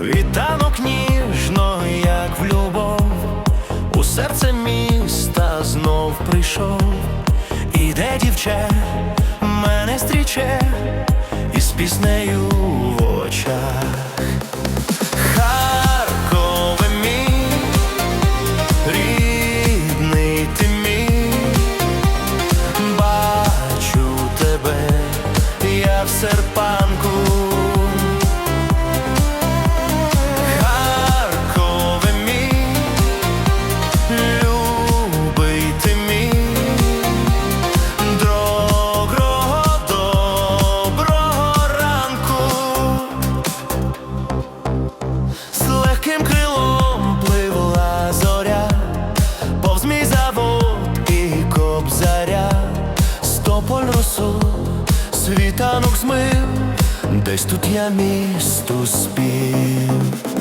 Світанок ніжно, як в любов, у серце міста знов прийшов, іде дівче, мене стріче, із піснею в очах. Легким крилом пливла зоря, повз мій завод і кобзаря, стополь росу, світанок змив, десь тут я місту спів.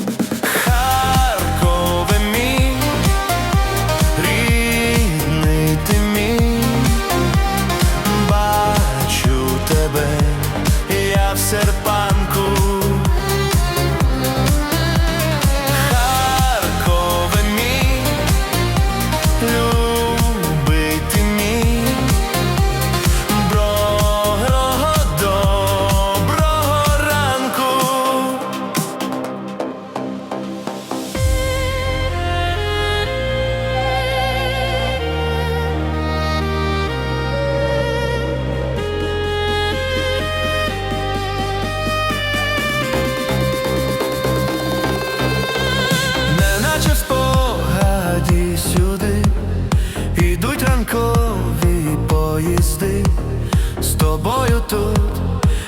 Тобою тут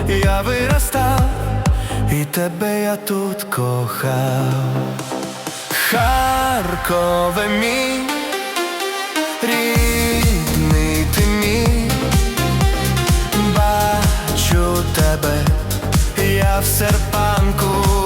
я виростав, і тебе я тут кохав. Харкове мій, рідний ти мій, бачу тебе, я в серпанку.